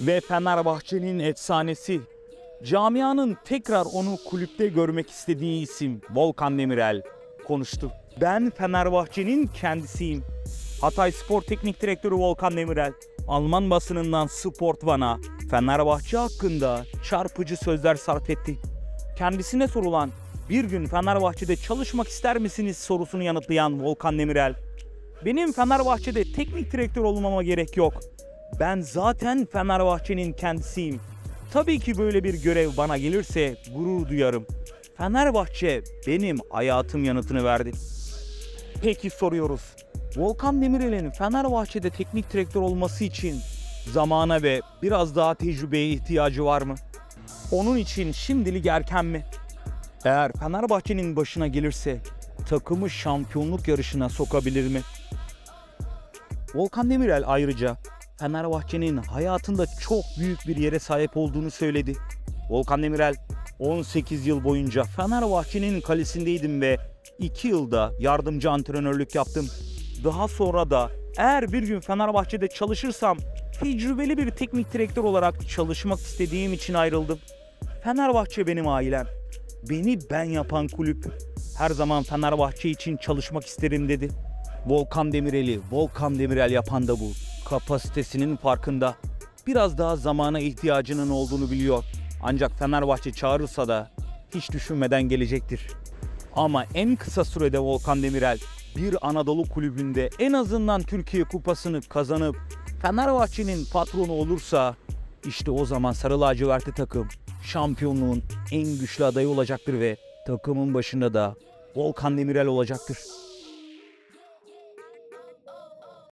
ve Fenerbahçe'nin efsanesi. Camianın tekrar onu kulüpte görmek istediği isim Volkan Demirel konuştu. Ben Fenerbahçe'nin kendisiyim. Hatay Spor Teknik Direktörü Volkan Demirel, Alman basınından Sport Van'a Fenerbahçe hakkında çarpıcı sözler sarf etti. Kendisine sorulan bir gün Fenerbahçe'de çalışmak ister misiniz sorusunu yanıtlayan Volkan Demirel, benim Fenerbahçe'de teknik direktör olmama gerek yok. Ben zaten Fenerbahçe'nin kendisiyim. Tabii ki böyle bir görev bana gelirse gurur duyarım. Fenerbahçe benim hayatım yanıtını verdi. Peki soruyoruz. Volkan Demirel'in Fenerbahçe'de teknik direktör olması için zamana ve biraz daha tecrübeye ihtiyacı var mı? Onun için şimdilik erken mi? Eğer Fenerbahçe'nin başına gelirse takımı şampiyonluk yarışına sokabilir mi? Volkan Demirel ayrıca Fenerbahçe'nin hayatında çok büyük bir yere sahip olduğunu söyledi. Volkan Demirel 18 yıl boyunca Fenerbahçe'nin kalesindeydim ve 2 yılda yardımcı antrenörlük yaptım. Daha sonra da eğer bir gün Fenerbahçe'de çalışırsam tecrübeli bir teknik direktör olarak çalışmak istediğim için ayrıldım. Fenerbahçe benim ailem. Beni ben yapan kulüp. Her zaman Fenerbahçe için çalışmak isterim dedi. Volkan Demirel'i Volkan Demirel yapan da bu. Kapasitesinin farkında. Biraz daha zamana ihtiyacının olduğunu biliyor. Ancak Fenerbahçe çağırırsa da hiç düşünmeden gelecektir. Ama en kısa sürede Volkan Demirel bir Anadolu kulübünde en azından Türkiye Kupası'nı kazanıp Fenerbahçe'nin patronu olursa işte o zaman Sarı lacivertli takım şampiyonluğun en güçlü adayı olacaktır ve takımın başında da Volkan Demirel olacaktır.